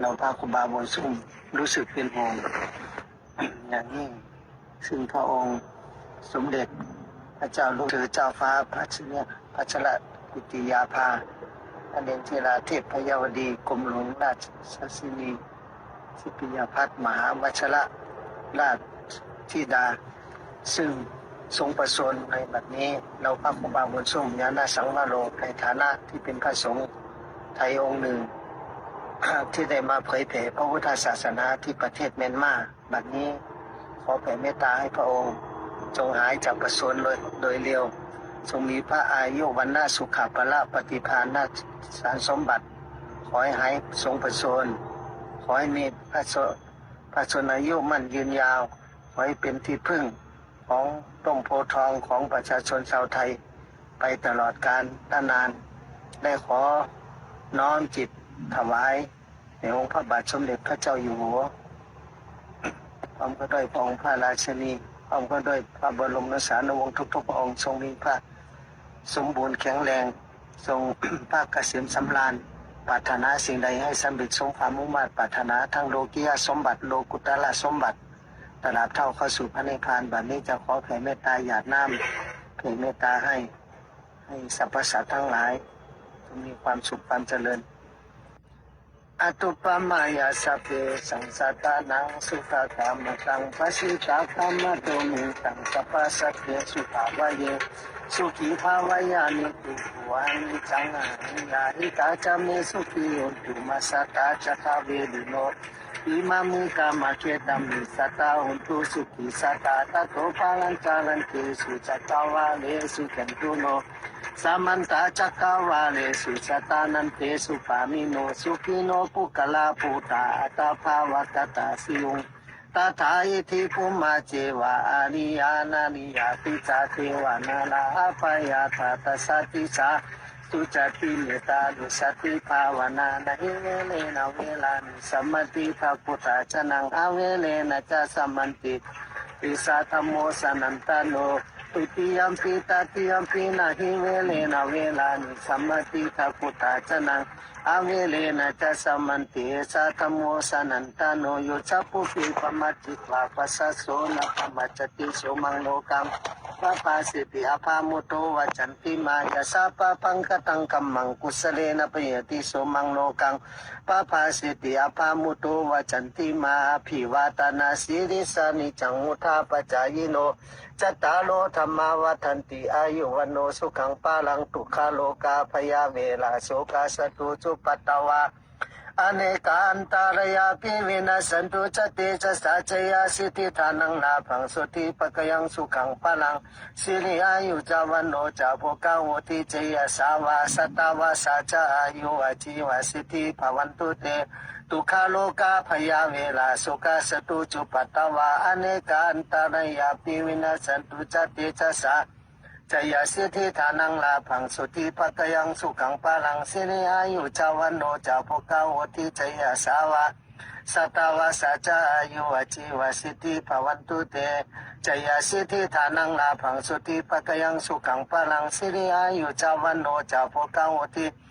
เราพระครูบาบุญสุ่มรู้สึกเป็นห่วงอย่างยิ่งซึ่งพระองค์สมเด็จพระเจ้าลูกเธอเจ้าฟ้าพระชเนี่ยพระชรกุติยาภาอเนกเทราเทพพยาวดีกรมหลวงราชสินีสิปิยพัฒมหาวัชระราชธิดา ซึ่งทรงประสนในบัดนี้ เราพระครูบาบุญสุ่มยานาสังวโรในฐานะที่เป็นพระสงฆ์ไทยองค์หนึ่ง ที่ได้มาเผยแผ่พระพุทธศาสนาที่ประเทศเมียนมาบัดนี้ ขอแผ่เมตตาให้พระองค์ จงหายจากประสนโดยโดยเร็วทรงมีพระอายุวันนาสุขภละปฏิภาณนาสารสมบัติ ขอให้หายทรงประสนขอให้มีพระชนพระชนอายุมั่นยืนยาว ขอให้เป็นที่พึ่งของต้มโพทองของประชาชนชาวไทย ไปตลอดกาลนาน ได้ขอน้อมจิต ถวายในองค์พระบาทสมเด็จพระเจ้าอยู่หัวพร้อมก็ด้วยพระองค์พระราชนีพร้อมก็ด้วยพระบรมนสานุวงศ์ทุกๆพระองค์ทรงมีพระสมบูรณ์แข็งแรง ทรงพระเกษมสำราญปรารถนาสิ่งใดให้สำเร็จสมความมุ่งมั่นปรารถนาทั้งโลกียสมบัติโลกุตละสมบัติตลาดเท่าเข้าสู่พระนิพพานแบบนี้จะขอแผ่เมตตาหยาดน้ำแผ่เมตตาให้ ให้สรรพสัตว์ทั้งหลายมีความสุขความเจริญ อตุปมายาสพเพสังสตตานังสุขกามตังปัสสิตากามโสัมันตาจักกาวาเลสุชาตานันเตสุปามิโนสุขิโนปุกลาปุตาตาภาวกตาสิยงตาทายทิพุมาเจวะอานิยานานิยาติจาเทวานาลาปยาตาตสัติสาตุจติเมตาลุสติภาวนานะเฮเลนะเวลานิสัมมติภาพุทธาชนังอเวเลนะจะสัมมติปิสาธโมสนันตโน ตุติยมปีตาติยมปีนาหิเวเลนะเวลานิสัมมติทัพุตาจนังอเวเลนะจะสัมมันติสัตโมสนันตโนโยชัพพุปิปมัจจิตวาปัสสะโสนะปมัจจติโสมังโลกัม ปปาสิติอภามุโตวจันติมายาสาปะปังกตังกัมมังกุสเลนะปยติโสมังโลกังปปาสิติอภามุโตวจันติมาภิวาตนาสิริสานิจังมุทาปจายโนจตตาโลธรรมาวัฏันติอายุวันโนสุขังปาลังตุขาโลกาพยาเวลาโสกาสตุจุปัตตวา อเนกาอันตารยาปิวินาสันตุจเตจะสัจยาสิทธิทานังนาพังสุติปะกยังสุขังปาลังสิริอายุจาวันโนจาโภกาโหติเจยสาวาสตาวาสัจอายุอาชีวสิทธิภวันตุเตทุกขาโลกาพยาเวลาสุขสตุจุปตตวาอเนกาอันตารายาปิวินาสันตุจเตจะสา จยาสิทธิฐานังลาพังสุติปัตยังสุขังปาลังสิริอายุจาวันโนจาพกาโหติจยาสาวาสตาวาสัจอายุวจีวสิทธิภวันตุเตจยาสิทธิฐานังลาพังสุติปัตยังสุขังปาลังสิริอายุจาวันโนจาภกาโหติจยสาวาสตาวาสาจายุวจิวสิทธิภวันตุเตจยันโตโพธิยามุเลสากานังนาติวัต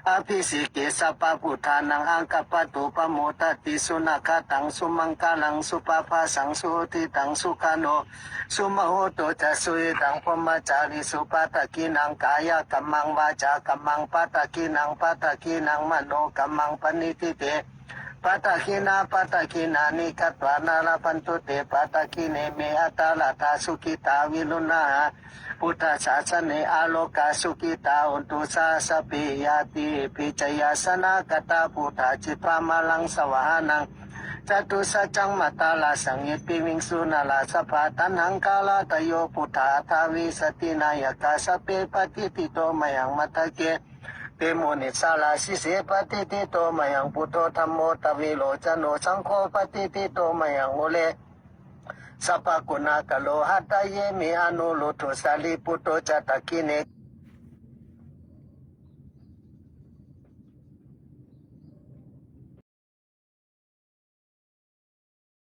จิตาปลังเกสิเสปทาวิปุคาเลอภิสิเกสปะพุทานังอังกปตุปโมตติสุนัขตังสุมังกาลังสุปปาสังสุติตังสุขโนสุมโหตจะสุยตังพมจาริสุปตะกินังกายกัมมังวาจากัมมังปตะกินังปตะกินังมโนกัมมังปณิทิเต ปาตะกินาปาตะกินานิกัตวานาลาปันตุเตปาตะกิเนเมอัตตาลาทาสุกิตาวิลุนาพุทธศาสเนอาโลกาสุกิตาอุนตุสาสเปยาติปิจยาสนากตาพุทธจิตวามาลังสวานังจตุสัจังมัตตาลาสังยปิวิงสุนาลาสภาตันหังกาลาตโยพุทธาทาวิสตินายกาสเปปฏิติโตมยังมัตเก เปโมนิสาลาสิเสปฏิติโตมยังพุทโธธรรมโมตวิโลจโนสังโฆปฏิติโตมยังโอเลสัพพะกุณากะโลหัตตะเยมิอนุโลทุสาลิปุตโตจตะกิเน